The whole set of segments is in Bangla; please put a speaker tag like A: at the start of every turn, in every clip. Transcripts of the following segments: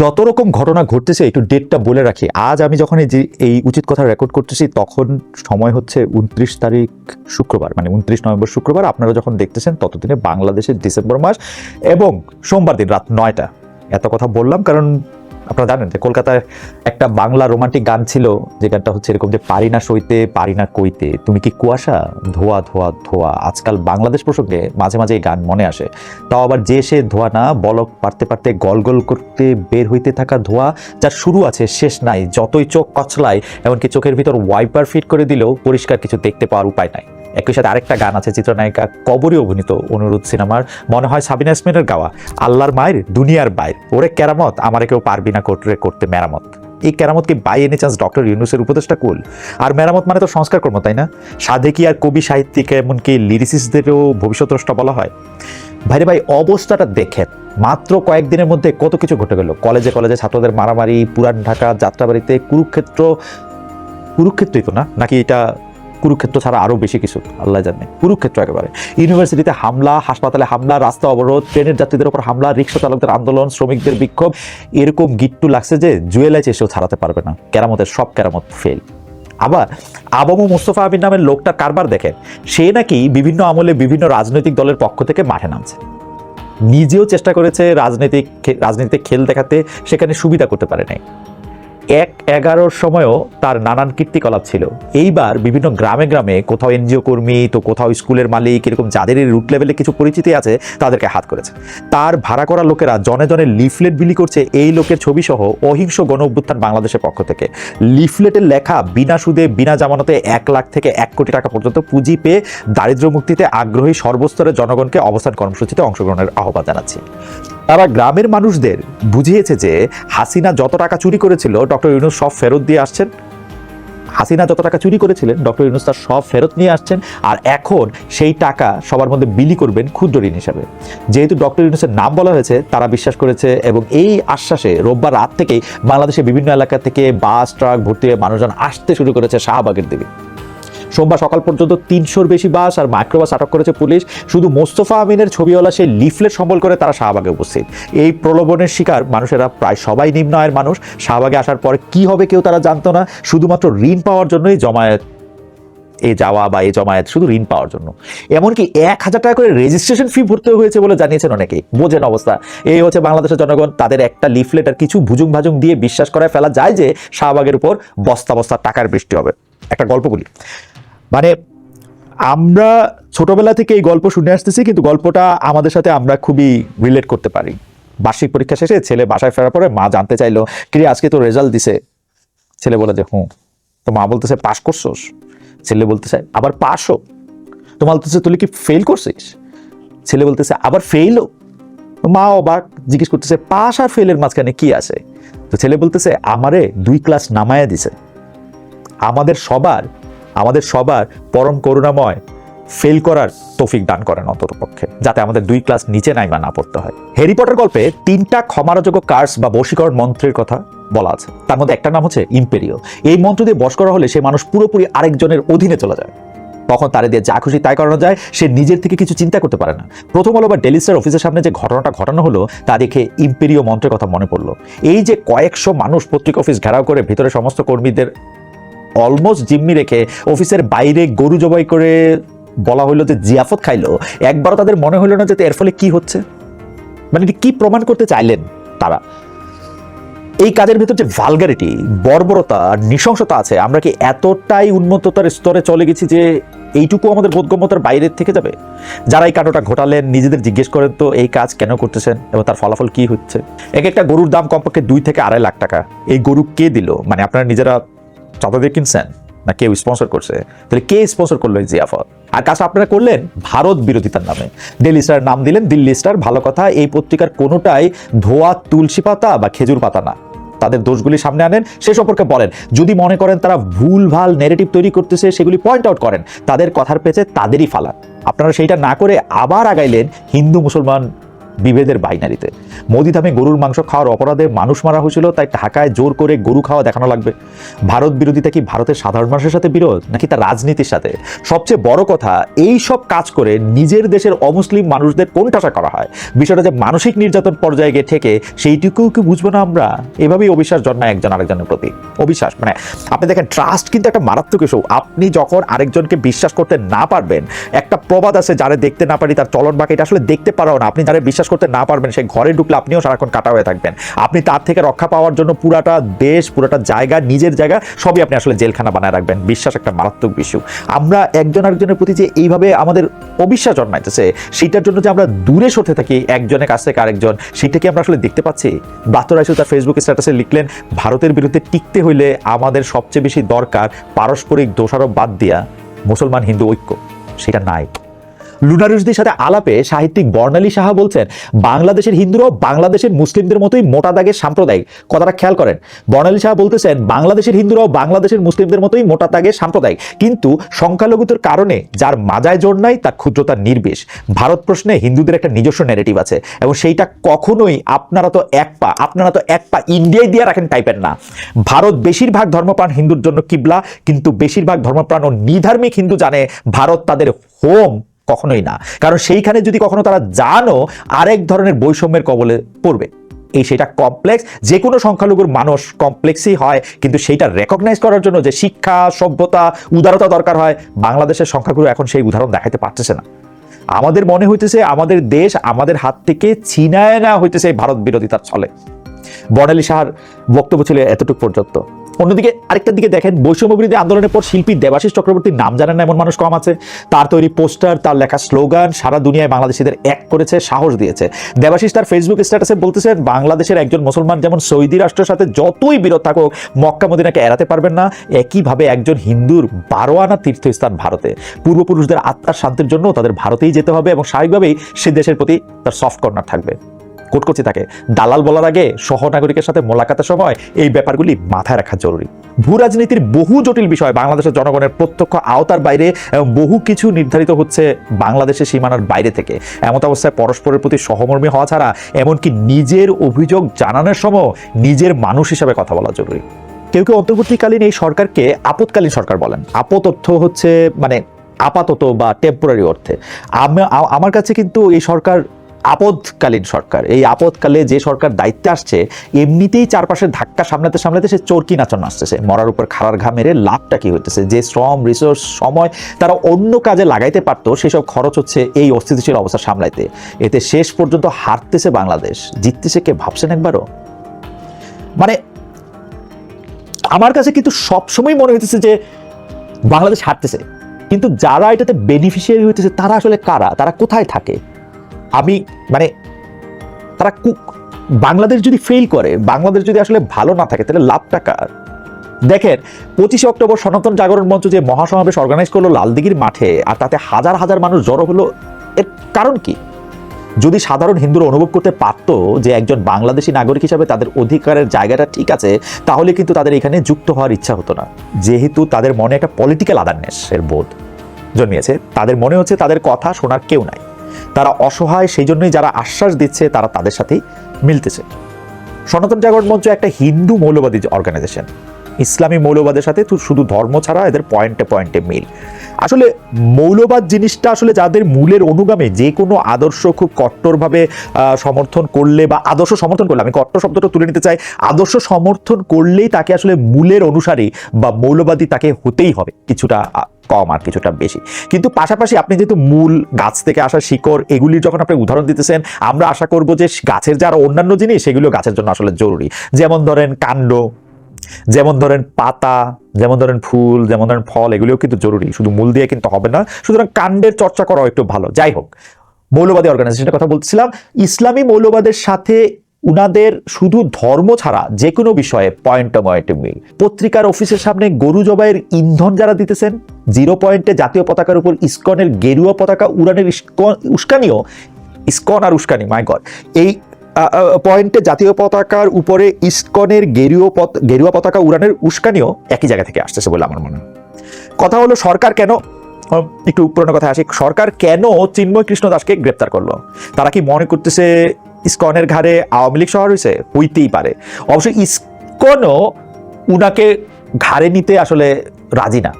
A: যত রকম ঘটনা ঘটতেছে, একটু ডেটটা বলে রাখি। আজ আমি যখন এই যে, এই উচিত কথা রেকর্ড করতেছি, তখন সময় হচ্ছে উনত্রিশ তারিখ শুক্রবার মানে উনত্রিশ নভেম্বর শুক্রবার। আপনারা যখন দেখতেছেন, ততদিনে বাংলাদেশের ডিসেম্বর মাস এবং সোমবার দিন রাত নয়টা। এত কথা বললাম কারণ আপনারা জানেন যে কলকাতায় একটা বাংলা রোমান্টিক গান ছিল, যে গানটা হচ্ছে এরকম যে পারি না সইতে, পারি না কইতে, তুমি কি কুয়াশা? ধোয়া ধোয়া ধোয়া। আজকাল বাংলাদেশ প্রসঙ্গে মাঝে মাঝে এই গান মনে আসে। তাও আবার যে সে ধোয়া না, বলক পারতে পারতে গল গল করতে বের হইতে থাকা ধোয়া, যার শুরু আছে, শেষ নাই, যতই চোখ কচলায়, এমনকি চোখের ভিতর ওয়াইপার ফিট করে দিলেও পরিষ্কার কিছু দেখতে পাওয়ার উপায় নাই। একই সাথে আরেকটা গান আছে, চিত্রনায়িকা কবরে অভিনীত অনুরোধ সিনেমার, মনে হয় সাবিনা ইসমিনের গাওয়া, আল্লাহর মায়ের দুনিয়ার বাইর। ওরে কেরামত, আমারে কেউ পারবি না করতে করতে মেরামত। এই কেরামতকে বাই এনি চান্স ডক্টর ইউনুসের উপদেষ্টা কুল? আর মেরামত মানে তো সংস্কার কর্ম, তাই না? সাধে কি আর কবি সাহিত্যিক, এমনকি লিরিসিসদেরও ভবিষ্যৎ বলা হয়? ভাইরে ভাই, অবস্থাটা দেখেন। মাত্র কয়েকদিনের মধ্যে কত কিছু ঘটে গেল। কলেজে কলেজে ছাত্রদের মারামারি, পুরান ঢাকা, যাত্রাবাড়িতে কুরুক্ষেত্র, কুরুক্ষেত্রই তো না? নাকি এটা কুরুক্ষেত্র ছাড়া আরও বেশি কিছু, আল্লাহ জানে। কুরুক্ষেত্র একেবারে। ইউনিভার্সিটিতে হামলা, হাসপাতালে হামলা, রাস্তা অবরোধ, ট্রেনের যাত্রীদের উপর হামলা, রিক্সা চালকদের আন্দোলন, শ্রমিকদের বিক্ষোভ, এরকম গিট্টু লাগছে যে জুয়েলাইজ এসেও ছাড়াতে পারবে না। কেরামতের সব কেরামত ফেল আবার আবামু মুস্তফা আবির নামের লোকটা কারবার দেখেন সে নাকি বিভিন্ন আমলে বিভিন্ন রাজনৈতিক দলের পক্ষ থেকে মাঠে নামছে। নিজেও চেষ্টা করেছে রাজনৈতিক রাজনীতিতে খেল দেখাতে, সেখানে সুবিধা করতে পারে নাই এক এগারোর সময়ও তার নানান কীর্তিকলাপ ছিল। এইবার বিভিন্ন গ্রামে গ্রামে কোথাও এনজিও কর্মী, তো কোথাও স্কুলের মালিক, এরকম যাদের এই রুট লেভেলে কিছু পরিচিতি আছে, তাদেরকে হাত করেছে। তার ভাড়া করা লোকেরা জনে জনে লিফলেট বিলি করছে এই লোকের ছবি সহ অহিংস গণ অভ্যুত্থান বাংলাদেশের পক্ষ থেকে। লিফলেটের লেখা বিনা সুদে, বিনা জামানতে এক লাখ থেকে এক কোটি টাকা পর্যন্ত পুঁজি পেয়ে দারিদ্র্য মুক্তিতে আগ্রহী সর্বস্তরের জনগণকে অবস্থান কর্মসূচিতে অংশগ্রহণের আহ্বান জানাচ্ছি। তারা গ্রামের মানুষদের বুঝিয়েছে যে হাসিনা যত টাকা চুরি করেছিল, ডক্টর ইউনুস সব ফেরত দিয়ে আসছেন। হাসিনা যত টাকা চুরি করেছিলেন, ডক্টর ইউনুস তার সব ফেরত নিয়ে আসছেন। আর এখন সেই টাকা সবার মধ্যে বিলি করবেন ক্ষুদ্র ঋণ হিসাবে। যেহেতু ডক্টর ইউনুসের নাম বলা হয়েছে, তারা বিশ্বাস করেছে এবং এই আশ্বাসে রোববার রাত থেকেই বাংলাদেশের বিভিন্ন এলাকা থেকে বাস, ট্রাক ভর্তি হয়ে মানুষজন আসতে শুরু করেছে শাহবাগের দিকে। সোমবার সকাল পর্যন্ত তিনশোর বেশি বাস আর মাইক্রোবাস আটক করেছে পুলিশ। শুধু মোস্তফা আমিনের ছবিওয়ালা সেই লিফলেট সম্বল করে তারা শাহবাগে উপস্থিত। এই প্রলোভনের শিকার মানুষেরা প্রায় সবাই নিম্ন আয়ের মানুষ। শাহবাগে আসার পরে কি হবে কেউ তারা জানতো না। শুধুমাত্র ঋণ পাওয়ার জন্যই জমায়েত এ যাওয়া বা এ জমায়েত শুধু ঋণ পাওয়ার জন্য। এমনকি এক হাজার টাকা করে রেজিস্ট্রেশন ফি ভরতে হয়েছে বলে জানিয়েছেন অনেকে বোঝেন অবস্থা। এই হচ্ছে বাংলাদেশের জনগণ। তাদের একটা লিফলেট আর কিছু ভুজুং ভাজুং দিয়ে বিশ্বাস করায় ফেলা যায় যে শাহবাগের উপর বস্তা বস্তা টাকার বৃষ্টি হবে। একটা গল্প বলি। মানে আমরা ছোটবেলা থেকে এই গল্প শুনে আসতেছি, কিন্তু গল্পটা আমাদের সাথে আমরা খুবই রিলেট করতে পারি। বার্ষিক পরীক্ষা শেষে ছেলে বাসায় ফেরার পরে মা জানতে চাইলো, কিরে, আজকে তো রেজাল্ট দিছে। ছেলে বলে যে, হুঁ। তো মা বলতেছে পাশ করছোস? ছেলে বলতেছে, আবার পাসও তো মা বলতেছে, তুই কি ফেল করছিস? ছেলে বলতেছে, আবার ফেলও মা অবাক, জিজ্ঞেস করতেছে পাস আর ফেলের মাঝখানে কি আছে? তো ছেলে বলতেছে, আমারে দুই ক্লাস নামায়া দিছে। আমাদের সবার আমাদের সবার পরম করুণাময় ফেল করার তৌফিক দান করেন অন্ততপক্ষে, যাতে আমাদের দুই ক্লাস নিচে নাইমা না পড়তে হয়। হ্যারি পটার গল্পে তিনটা ক্ষমারযোগ্য কার্স বা বশীকরণ মন্ত্রের কথা বলা আছে। তার মধ্যে একটা নাম হচ্ছে ইম্পেরিও এই মন্ত্র দিয়ে বশ করা হলে সে মানুষ পুরোপুরি আরেকজনের অধীনে চলে যায়। তখন তারে দিয়ে যা খুশি তাই করানো যায়, সে নিজের থেকে কিছু চিন্তা করতে পারে না। প্রথম আলো বা ডেলি স্টার অফিসের সামনে যে ঘটনাটা ঘটানো হলো, তা দেখে ইম্পেরিও মন্ত্রের কথা মনে পড়ল। এই যে কয়েকশো মানুষ পত্রিকা অফিস ঘেরাও করে ভিতরে সমস্ত কর্মীদের অলমোস্ট জিম্মি রেখে অফিসের বাইরে গরু জবাই করে বলা হইল যে জিয়াফত খাইলো। একবারও তাদের মনে হইল না যে এর ফলে কি হচ্ছে? মানে কি প্রমাণ করতে চাইলেন তারা? এই কাজের ভিতর যে ভালগারিটি বর্বরতা আর নৃশংসতা আছে, আমরা কি এতটাই উন্মত্ততার স্তরে চলে গেছি যে এইটুকু আমাদের বোধগম্যতার বাইরের থেকে যাবে? যারা এই কাণ্ডটা ঘটালেন, নিজেদের জিজ্ঞেস করেন তো এই কাজ কেন করতেছেন এবং তার ফলাফল কি হচ্ছে? এক একটা গরুর দাম কমপক্ষে দুই থেকে আড়াই লাখ টাকা। এই গরু কে দিল? মানে আপনারা নিজেরা চাঁদা দিয়ে কিনছেন? না কেউ স্পন্সর করছে? তাহলে কে স্পন্সর করল এই জিয়াফত? আর কাজটা আপনারা করলেন? ভারত বিরোধিতার নামে। ডেলি স্টার নাম দিলেন, দিল্লি স্টার, ভালো কথা, এই পত্রিকার কোনোটাই ধোয়া, তুলসী পাতা বা খেজুর পাতা না। তাদের দোষগুলি সামনে আনেন, সে সম্পর্কে বলেন। যদি মনে করেন তারা ভুল, ভালো নেগেটিভ তৈরি করতেছে, সেগুলি পয়েন্ট আউট করেন। তাদের কথার পেছে তাদেরই ফালান আপনারা সেইটা না করে আবার আগাইলেন হিন্দু, মুসলমান বিভেদের বাইনারিতে। মোদিধামে গরুর মাংস খাওয়ার অপরাধে মানুষ মারা হয়েছিল, তাই ঢাকায় জোর করে গরু খাওয়া দেখানো লাগবে। ভারত বিরোধিতা কি ভারতের সাধারণ মানুষের সাথে বিরোধ, নাকি তার রাজনীতির সাথে? সবচেয়ে বড় কথা, এই সব কাজ করে নিজের দেশের অমুসলিম মানুষদের কোন টাকা করা হয়? বিষয়টা যে মানসিক নির্যাতন পর্যায়ে গিয়ে থেকে সেইটুকুও কি বুঝব না আমরা? এভাবেই অবিশ্বাস জন্মায় একজন আরেকজনের প্রতি। অবিশ্বাস মানে আপনি দেখেন ট্রাস্ট কিন্তু একটা মারাত্মক ইস্যু আপনি যখন আরেকজনকে বিশ্বাস করতে না পারবেন, একটা প্রবাদ আছে যারা দেখতে না পারি, তার চলন বাকি, এটা আসলে দেখতে পারাও না। আপনি যারা বিশ্বাস করতে না পারবেন, সেই ঘরে ঢুকলে আপনিও সারাক্ষণ কাটা হয়ে থাকবেন। আপনি তার থেকে রক্ষা পাওয়ার জন্য পুরাটা দেশ, পুরাটা জায়গা, নিজের জায়গা, সবই আপনি আসলে জেলখানা বানায় রাখবেন। বিশ্বাস একটা মারাত্মক বিষয় আমরা একজন আরেকজনের প্রতি যে এইভাবে আমাদের অবিশ্বাস জন্মাইতেছে, সেটার জন্য যে আমরা দূরে সরতে থাকি, একজনের কাছ থেকে আরেকজন, সেটা কি আমরা আসলে দেখতে পাচ্ছি? বাতর আইসু তার ফেসবুক স্ট্যাটাসে লিখলেন, ভারতের বিরুদ্ধে টিকতে হইলে আমাদের সবচেয়ে বেশি দরকার পারস্পরিক দোষারোপ বাদ দিয়া মুসলমান, হিন্দু ঐক্য। সেটা নাই। লুনারুসদের সাথে আলাপে সাহিত্যিক বর্ণালী সাহা বলছেন, বাংলাদেশের হিন্দুরাও বাংলাদেশের মুসলিমদের মতোই মোটা দাগের সাম্প্রদায়িক। কথাটা খেয়াল করেন, বর্ণালী সাহা বলতেছেন, বাংলাদেশের হিন্দুরাও বাংলাদেশের মুসলিমদের মতোই মোটা দাগের সাম্প্রদায়িক। কিন্তু সংখ্যালঘুতার কারণে যার মাজায় জোর নাই, তার ক্ষুদ্রতা নির্বিষ। ভারত প্রশ্নে হিন্দুদের একটা নিজস্ব ন্যারেটিভ আছে এবং সেইটা কখনোই আপনারা তো এক পা, আপনারা তো এক পা ইন্ডিয়ায় দিয়ে রাখেন টাইপের না। ভারত বেশিরভাগ ধর্মপ্রাণ হিন্দুর জন্য কিবলা, কিন্তু বেশিরভাগ ধর্মপ্রাণ ও নিধার্মিক হিন্দু জানে ভারত তাদের হোম কখনোই না। কারণ সেইখানে যদি কখনো তারা জানো আরেক ধরনের বৈষম্যের কবলে পড়বে। এই সেটা কমপ্লেক্স যে কোনো সংখ্যালঘুর মানুষ কমপ্লেক্সই হয়, কিন্তু সেইটা রেকগনাইজ করার জন্য যে শিক্ষা, সভ্যতা, উদারতা দরকার হয়, বাংলাদেশের সংখ্যাগুরু এখন সেই উদাহরণ দেখাতে পারতেছে না। আমাদের মনে হইতেছে আমাদের দেশ আমাদের হাত থেকে ছিনায় না হইতেছে ভারত বিরোধিতার ছলে। বর্ণালী সাহার বক্তব্য ছিল এতটুকু পর্যন্ত। অন্যদিকে আরেকটা দিকে দেখেন বৈষম্য বিরোধী আন্দোলনের পর শিল্পী দেবাশিস চক্রবর্তীর নাম জানেন না এমন মানুষ কম আছে। তার তৈরি পোস্টার, তার লেখা স্লোগান সারা দুনিয়ায় বাংলাদেশিদের এক করেছে, সাহস দিয়েছে। দেবাশিস তার ফেসবুক স্ট্যাটাসে বলতেছেন বাংলাদেশের একজন মুসলমান যেমন সৌদি রাষ্ট্রের সাথে যতই বিরোধ থাকুক, মক্কা মদিনাকে এড়াতে পারবেন না, একইভাবে একজন হিন্দুর বারো আনা তীর্থস্থান ভারতে। পূর্বপুরুষদের আত্মার শান্তির জন্য তাদের ভারতেই যেতে হবে এবং স্বাভাবিকভাবেই সে দেশের প্রতি তার সফট কর্নার থাকবে। কোটকচি থাকে দালাল বলার আগে সহনাগরিকের সাথে মোলাকাতের সময় এই ব্যাপারগুলি মাথায় রাখা জরুরি। ভূ রাজনীতির বহু জটিল বিষয় বাংলাদেশের জনগণের প্রত্যক্ষ আওতার বাইরে বহু কিছু নির্ধারিত হচ্ছে বাংলাদেশের সীমানার বাইরে থেকে। এমত অবস্থায় পরস্পরের প্রতি সহমর্মী হওয়া ছাড়া এমনকি নিজের অভিযোগ জানানোর সময় নিজের মানুষ হিসাবে কথা বলা জরুরি। কেউ কেউ অন্তর্বর্তীকালীন এই সরকারকে আপতকালীন সরকার বলেন। আপত অর্থ হচ্ছে মানে আপাতত বা টেম্পোরারি অর্থে। আমার কাছে কিন্তু এই সরকার আপদকালীন সরকার। এই আপদকালে যে সরকার দায়িত্বে আসছে, এমনিতেই চারপাশের ধাক্কা সামলাতে সামলাতে সে চরকি নাচন আসতেছে মরার উপর খাড়ার ঘা মেরে লাভটা কি হইতেছে? যে শ্রম রিসোর্স সময় তারা অন্য কাজে লাগাইতে পারতো, সেসব খরচ হচ্ছে এই অস্থিতিশীল অবস্থা সামলাইতে। এতে শেষ পর্যন্ত হারতেছে বাংলাদেশ। জিততেছে কে ভাবছেন একবারও? মানে আমার কাছে কিন্তু সবসময় মনে হইতেছে যে বাংলাদেশ হারতেছে। কিন্তু যারা এটাতে বেনিফিশিয়ারি হইতেছে, তারা আসলে কারা? তারা কোথায় থাকে? আমি মানে তারা কু- বাংলাদেশ যদি ফেল করে, বাংলাদেশ যদি আসলে ভালো না থাকে, তাহলে লাভটা কার? দেখেন, পঁচিশে অক্টোবর সনাতন জাগরণ মঞ্চ যে মহাসমাবেশ অর্গানাইজ করল লালদিঘির মাঠে, আর তাতে হাজার হাজার মানুষ জড়ো হলো, এর কারণ কি? যদি সাধারণ হিন্দুরা অনুভব করতে পারতো যে একজন বাংলাদেশি নাগরিক হিসাবে তাদের অধিকারের জায়গাটা ঠিক আছে, তাহলে কিন্তু তাদের এখানে যুক্ত হওয়ার ইচ্ছা হতো না। যেহেতু তাদের মনে একটা পলিটিক্যাল আদারনেস এর বোধ জন্মিয়েছে, তাদের মনে হচ্ছে তাদের কথা শোনার কেউ নাই। তারা অসহায় সেই জন্যই যারা আশ্বাস দিচ্ছে, তারা তাদের সাথেই মিলতেছে। সনাতন জাগরণ মঞ্চ একটা হিন্দু মৌলবাদী অর্গানাইজেশন ইসলামী মৌলবাদের সাথে শুধু ধর্ম ছাড়া এদের পয়েন্টে পয়েন্টে মিল। আসলে মৌলবাদ জিনিসটা আসলে যাদের মূলের অনুগামী, যে কোনো আদর্শ খুব কট্টরভাবে সমর্থন করলে বা আদর্শ সমর্থন করলে, আমি কট্টর শব্দটা তুলে নিতে চাই, আদর্শ সমর্থন করলেই তাকে আসলে মূলের অনুসারী বা মৌলবাদী তাকে হতেই হবে, কিছুটা কম আর কিছুটা বেশি। কিন্তু পাশাপাশি আপনি যেহেতু মূল গাছ থেকে আসা শিকড়, এগুলির যখন আপনি উদাহরণ দিতেছেন, আমরা আশা করব যে গাছের যারা অন্যান্য জিনিস সেগুলো গাছের জন্য আসলে জরুরি। যেমন ধরেন কাণ্ড যেমন ধরেন পাতা, যেমন ধরেন ফুল, যেমন ধরেন ফল, এগুলিও কিন্তু জরুরি। শুধু মূল দিয়ে কিন্তু হবে না, সুতরাং কাণ্ডের চর্চা করাও একটু ভালো। যাই হোক, মৌলবাদী অর্গানাইজেশনের কথা বলছিলাম। ইসলামী মৌলবাদের সাথে উনাদের শুধু ধর্ম ছাড়া যে কোনো বিষয়ে পয়েন্ট পয়েন্টে মিল। পত্রিকার অফিসের সামনে গরু জবাইয়ের ইন্ধন যারা দিতেছেন জিরো পয়েন্টে জাতীয় পতাকার উপর ইস্কনের গেরুয়া পতাকা উড়ানের ইস্কন- উস্কানিও ইস্কন আর উস্কানি মাই গড এই পয়েন্টে জাতীয় পতাকার উপরে ইস্কনের গেরুয়া পত- গেরুয়া পতাকা উড়ানের উস্কানিও একই জায়গা থেকে আসতেছে বলে আমার মনে হয়। কথা হলো সরকার কেন একটু পুরোনো কথা আসি, সরকার কেন চিন্ময় কৃষ্ণ দাসকে গ্রেপ্তার করল? তারা কি মনে করতেছে ইস্কনের ঘাড়ে আওয়ামী লীগ শহর হয়েছে হইতেই পারে। অবশ্য ইস্কনও উনাকে ঘাড়ে নিতে আসলে রাজি না।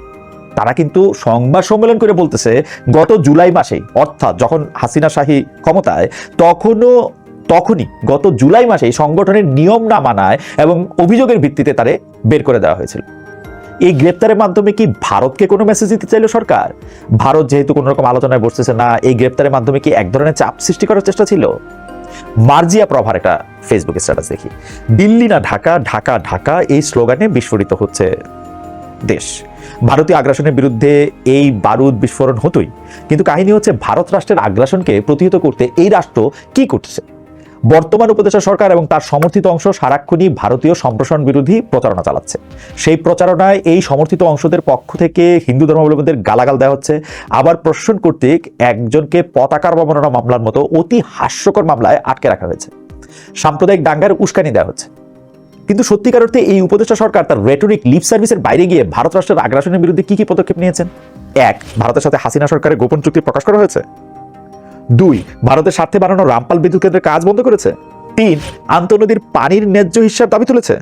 A: তারা কিন্তু সংবাদ সম্মেলন করে বলতেছে, গত জুলাই মাসেই, অর্থাৎ যখন হাসিনা শাহী ক্ষমতায়, তখনও তখনই গত জুলাই মাসে এই সংগঠনের নিয়ম না মানায় এবং অভিযোগের ভিত্তিতে তারে বের করে দেওয়া হয়েছিল। এই গ্রেপ্তারের মাধ্যমে কি ভারতকে কোনো মেসেজ দিতে চাইলো সরকার? ভারত যেহেতু কোনো রকম আলোচনায় বসতেছে না, এই গ্রেপ্তারের মাধ্যমে কি এক ধরনের চাপ সৃষ্টি করার চেষ্টা ছিল? মার্জিয়া প্রভার একটা ফেসবুকে স্ট্যাটাস দেখি। দিল্লি না ঢাকা ঢাকা ঢাকা এই স্লোগানে বিস্ফোরিত হচ্ছে দেশ। ভারতীয় আগ্রাসনের বিরুদ্ধে এই বারুদ বিস্ফোরণ হতোই। কিন্তু কাহিনী হচ্ছে, ভারত রাষ্ট্রের আগ্রাসনকে প্রতিহত করতে এই রাষ্ট্র কি করতেছে বর্তমান উপদেষ্টা সরকার এবং তার সমর্থিত অংশ সারাক্ষণই ভারতীয় সম্প্রসারণ বিরোধী প্রচারণা চালাচ্ছে। সেই প্রচারণায় এই সমর্থিত অংশদের পক্ষ থেকে হিন্দু ধর্মাবলম্বীদের গালাগাল দেওয়া হচ্ছে। আবার প্রশাসন কর্তৃক একজনকে পতাকার অবমাননা মামলার মতো অতি হাস্যকর মামলায় আটকে রাখা হয়েছে। সাম্প্রদায়িক দাঙ্গার উস্কানি দেওয়া হচ্ছে। কিন্তু সত্যিকার অর্থে এই উপদেষ্টা সরকার তার রেটরিক লিপ সার্ভিসের বাইরে গিয়ে ভারত রাষ্ট্রের আগ্রাসনের বিরুদ্ধে কি কি পদক্ষেপ নিয়েছেন? এক, ভারতের সাথে হাসিনা সরকারের গোপন চুক্তি প্রকাশ করা হয়েছে? দুই, ভারতের স্বার্থে বানানো রামপাল বিদ্যুৎ কেন্দ্রের কাজ বন্ধ করেছে। তিন, আন্তনদীর পানির ন্যায্য হিসাব দাবি তুলেছে।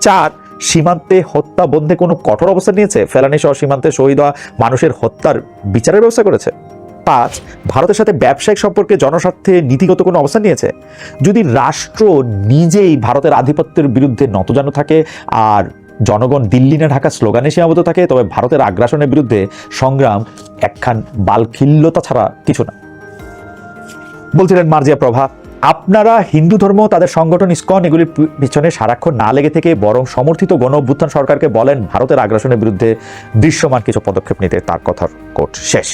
A: চার, সীমান্তে হত্যা বন্ধে কোনো কঠোর অবস্থান নিয়েছে। ফেলানি সহ সীমান্তে শহীদ হওয়া মানুষের হত্যার বিচারের ব্যবস্থা করেছে। পাঁচ, ভারতের সাথে ব্যবসায়িক সম্পর্কে জনস্বার্থে নীতিগত কোনো অবস্থান নিয়েছে। যদি রাষ্ট্র নিজেই ভারতের আধিপত্যের বিরুদ্ধে নতজানু থাকে আর জনগণ দিল্লি না ঢাকা স্লোগানে সীমাবদ্ধ থাকে, তবে ভারতের আগ্রাসনের বিরুদ্ধে সংগ্রাম একখান বালখিল্যতা ছাড়া কিছু না। বলছিলেন মার্জিয়া প্রভা, আপনারা হিন্দু ধর্ম, তাদের সংগঠন, ইস্কন, এগুলির পিছনে সারাক্ষণ না লেগে থেকে বরং সমর্থিত গণ অভ্যুত্থান সরকারকে বলেন, ভারতের আগ্রাসনের বিরুদ্ধে দৃশ্যমান কিছু পদক্ষেপ নিতে তার কথার কোট শেষ।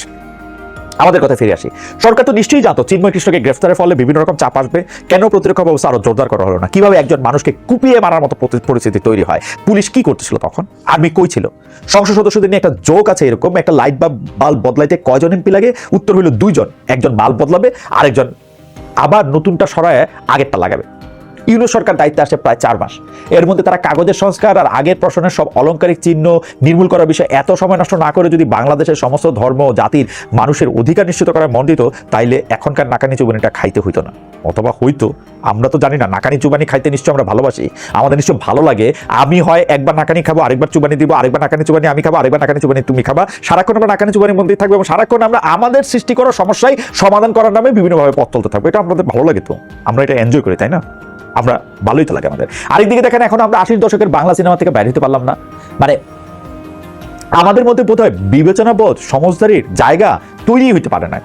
A: আমাদের কথা ফিরে আসি। সরকার তো নিশ্চয়ই জানতো চিন্ময় কৃষ্ণকে গ্রেফতারের ফলে বিভিন্ন রকম চাপ আসবে। কেন প্রতিরক্ষা ব্যবস্থা আরও জোরদার করা হলো না? কীভাবে একজন মানুষকে কুপিয়ে মারার মতো পরিস্থিতি তৈরি হয়? পুলিশ কি করতেছিল তখন? আর্মি কই ছিল? সংসদ সদস্যদের নিয়ে একটা জোক আছে এরকম, একটা লাইট বা বাল্ব বদলাইতে কয়জন এমপি লাগে? উত্তর হইল দুইজন। একজন বাল্ব বদলাবে, আরেকজন আবার নতুনটা সরায় আগেরটা লাগাবে। ইউনুস সরকার দায়িত্বে আসে প্রায় চার মাস। এর মধ্যে তারা কাগজের সংস্কার আর আগের প্রশ্নের সব অলংকারিক চিহ্ন নির্মূল করার বিষয়ে এত সময় নষ্ট না করে যদি বাংলাদেশের সমস্ত ধর্ম, জাতির মানুষের অধিকার নিশ্চিত করায় মন্ডিত, তাইলে এখনকার নাকানি চুবানিটা খাইতে হইতো না। অথবা হইতো, আমরা তো জানি না, নাকানি চুবানি খাইতে নিশ্চয় আমরা ভালোবাসি। আমাদের নিশ্চয় ভালো লাগে, আমি হয় একবার নাকানি খাব, আরেকবার চুবানি দিব, আরেকবার নাকানি চুবানি আমি খাব, আরেকবার নাকানি চুবানি তুমি খাবা। সারাক্ষণ আমরা নাকানি চুবানি মন্দির থাকব এবং সারাক্ষণ আমরা আমাদের সৃষ্টি করা সমস্যায় সমাধান করার নামে বিভিন্নভাবে পথ চলতে থাকব। এটা আমাদের ভালো লাগে তো। আমরা এটা এনজয় করি, তাই না? আমরা ভালোই তো লাগে আমাদের। আরেকদিকে দেখেন, এখন আমরা আশির দশকের বাংলা সিনেমা থেকে বাইরে হতে পারলাম না। মানে আমাদের মধ্যে বোধহয় বিবেচনা বোধ সমজদারির জায়গা তৈরি হইতে পারে না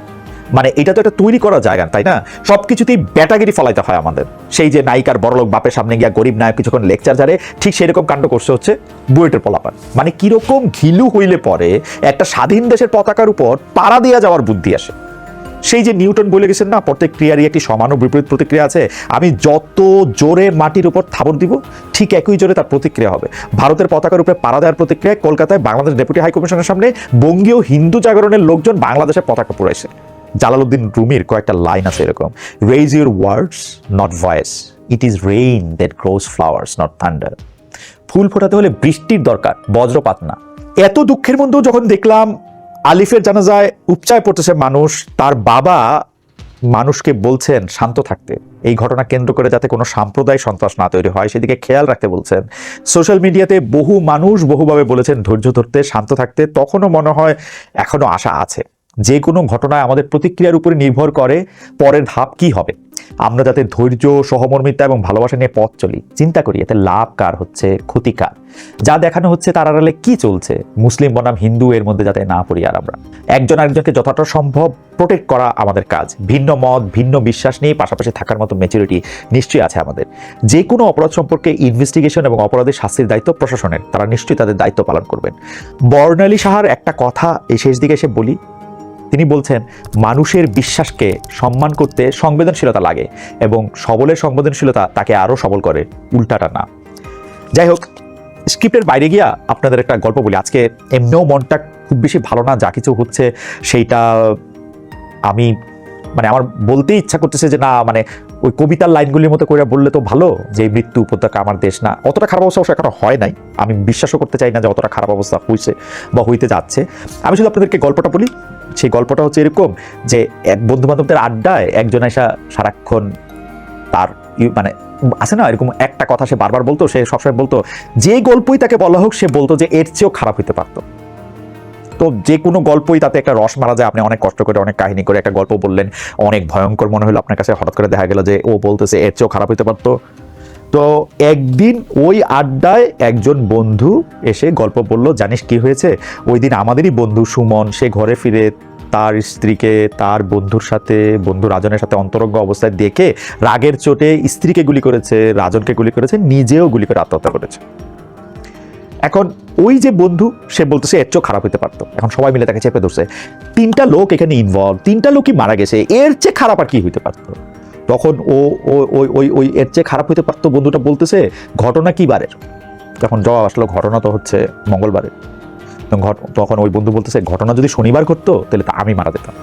A: মানে এটা তো একটা তৈরি করা জায়গা, তাই না? সবকিছুতেই ব্যাটাগিরি ফলাইতে হয় আমাদের। সেই যে নায়িকার বড়লোক বাপের সামনে গিয়া গরিব নায়ক কিছুক্ষণ লেকচার জারে ঠিক সেরকম কাণ্ড করছে হচ্ছে বুয়েটের পলাপান। মানে কীরকম ঘিলু হইলে পরে একটা স্বাধীন দেশের পতাকার উপর পাড়া দিয়া যাওয়ার বুদ্ধি আসে। সেই যে নিউটন বলে গেছেন না, প্রত্যেক ক্রিয়ারই একটি সমান ও বিপরীত প্রতিক্রিয়া আছে। আমি যত জোরে মাটির উপর থাবর দিব, ঠিক একই জোরে তার প্রতিক্রিয়া হবে। ভারতের পতাকার উপরে পাড়া দেওয়ার প্রতিক্রিয়ায় কলকাতায় বাংলাদেশ ডেপুটি হাই কমিশনের সামনে বঙ্গীয় হিন্দু জাগরণের লোকজন বাংলাদেশের পতাকা পুরাইছে। জালালউদ্দিন রুমির কয়েকটা লাইন আছে এরকম raise your words not voice it is rain that grows flowers not thunder ফুল ফোটাতে হলে বৃষ্টির দরকার, বজ্রপাত না। এত দুঃখের মধ্যেও যখন দেখলাম আলিফের জানাজায় উপচায় পড়তেছে মানুষ, তার বাবা মানুষকে বলছেন শান্ত থাকতে। এই ঘটনা কেন্দ্র করে যাতে কোনো সাম্প্রদায়িক সন্ত্রাস না তৈরি হয়, সেদিকে খেয়াল রাখতে বলছেন। সোশ্যাল মিডিয়াতে বহু মানুষ বহুভাবে বলেছেন ধৈর্য ধরতে, শান্ত থাকতে, তখনও মনে হয় এখনও আশা আছে। যে কোনো ঘটনায় আমাদের প্রতিক্রিয়ার উপরে নির্ভর করে পরের ধাপ কি হবে। আমরা যাতে ধৈর্য, সহমর্মিতা এবং ভালোবাসা নিয়ে পথ চলি, চিন্তা করি, এতে লাভ কার হচ্ছে, ক্ষতি কার? যা দেখানো হচ্ছে তার আড়ালে কি চলছে? মুসলিম, বনাম, হিন্দু এর মধ্যে যাতে না পড়ি আর আমরা। একজন আরেকজনকে যতটা সম্ভব প্রোটেক্ট করা আমাদের কাজ। ভিন্ন মত, ভিন্ন বিশ্বাস নিয়ে পাশাপাশি থাকার মতো মেচুরিটি নিশ্চয়ই আছে আমাদের। যে কোনো অপরাধ সম্পর্কে ইনভেস্টিগেশন এবং অপরাধের শাস্তির দায়িত্ব প্রশাসনের। তারা নিশ্চয়ই তাদের দায়িত্ব পালন করবেন। বর্ণালী সাহার একটা কথা এই শেষ দিকে এসে বলি তিনি বলছেন, মানুষের বিশ্বাসকে সম্মান করতে সংবেদনশীলতা লাগে এবং সবলের সংবেদনশীলতা তাকে আরও সবল করে, উল্টাটা না। যাই হোক, স্ক্রিপ্টের বাইরে গিয়া আপনাদের একটা গল্প বলি। আজকে এমনিও মনটা খুব বেশি ভালো না, যা কিছু হচ্ছে সেইটা আমি মানে আমার বলতে ইচ্ছা করতেছে যে না মানে ওই কবিতার লাইনগুলির মতো করে বললে তো ভালো যে মৃত্যু উপত্যকা আমার দেশ না। অতটা খারাপ অবস্থা অবশ্য এখনও হয় নাই। আমি বিশ্বাসও করতে চাই না যে অতটা খারাপ অবস্থা হয়েছে বা হইতে যাচ্ছে। আমি শুধু আপনাদেরকে গল্পটা বলি সেই গল্পটা হচ্ছে এরকম যে এক বন্ধু বান্ধবদের আড্ডায় একজন এসা সারাক্ষণ তার মানে আছে না এরকম একটা কথা সে বারবার বলতো, সে সবসময় বলতো, যে গল্পই তাকে বলা হোক, সে বলতো যে এর চেয়েও খারাপ হইতে পারতো। তো যে কোনো গল্পই তাতে একটা রস মারা যায়, আপনি অনেক কষ্ট করে, অনেক কাহিনী করে একটা গল্প বললেন, অনেক ভয়ঙ্কর মনে হলো আপনার কাছে, হঠাৎ করে দেখা গেল যে ও বলতেছে এর চেয়েও খারাপ হইতে পারতো। তো একদিন ওই আড্ডায় একজন বন্ধু এসে গল্প বলল, জানিস কি হয়েছে? ওই দিন আমাদেরই বন্ধু সুমন, সে ঘরে ফিরে তার স্ত্রীকে, তার বন্ধুর সাথে, বন্ধু রাজনের সাথে অন্তরঙ্গ অবস্থায় দেখে রাগের চোটে স্ত্রীকে গুলি করেছে, রাজনকে গুলি করেছে, নিজেও গুলি করে আত্মহত্যা করেছে। এখন ওই যে বন্ধু, সে বলতেছে, এর চেয়েও খারাপ হতে পারতো। এখন সবাই মিলে তাকে চেপে ধরছে। তিনটা লোক এখানে ইনভলভ তিনটা লোকই মারা গেছে। এর চেয়ে খারাপ আর কি হইতে পারতো? তখন ও ওই ওই ওই এর চেয়ে খারাপ হইতে পারতো বন্ধুটা বলতেছে, ঘটনা কি বারের? তখন জবাব আসলো, ঘটনা তো হচ্ছে মঙ্গলবারের। তখন ওই বন্ধু বলতেছে ঘটনা যদি শনিবার ঘটতো তাহলে তা আমি মারা যেতাম।